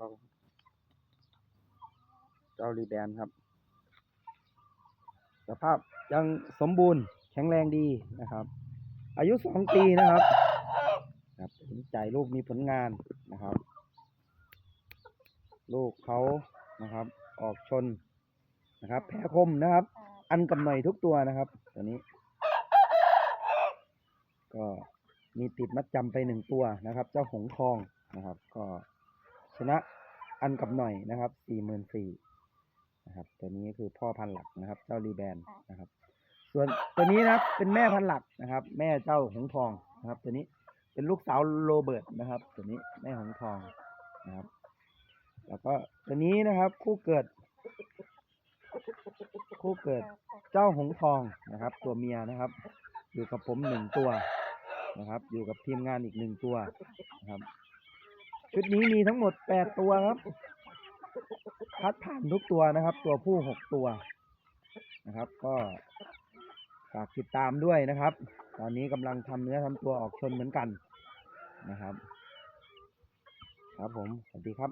ครับเจ้ารีแบนครับ สภาพยังสมบูรณ์แข็งแรงดีนะครับ อายุสองปีนะครับครับจ่ายลูกมีผลงานนะครับ ลูกเขานะครับ ออกชนนะครับ แผลคมนะครับ อันกำหน่อยทุกตัวนะครับ ตัวนี้ ก็มีติดมัดจำไปหนึ่งตัวนะครับ เจ้าหงทองนะครับ ก็ ชนะอันกับหน่อยนะครับสี่หมื่นสี่นะครับ ตัวนี้คือพ่อพันธุ์หลักนะครับ เจ้ารีแบนนะครับ ส่วนตัวนี้นะครับเป็นแม่พันธุ์หลักนะครับ แม่เจ้าหงส์ทองนะครับ ตัวนี้เป็นลูกสาวโรเบิร์ตนะครับ ตัวนี้แม่หงส์ทองนะครับ แล้วก็ตัวนี้นะครับ คู่เกิด คู่เกิดเจ้าหงส์ทองนะครับ ตัวเมียนะครับ อยู่กับผมหนึ่งตัวนะครับ อยู่กับทีมงานอีกหนึ่งตัวนะครับ ชุดนี้มีทั้งหมดแปดตัวครับ คัดผ่านทุกตัวนะครับ ตัวผู้หกตัวนะครับ ก็ฝากติดตามด้วยนะครับ ตอนนี้กำลังทำเนื้อทำตัวออกชนเหมือนกันนะครับ ครับผม สวัสดีครับ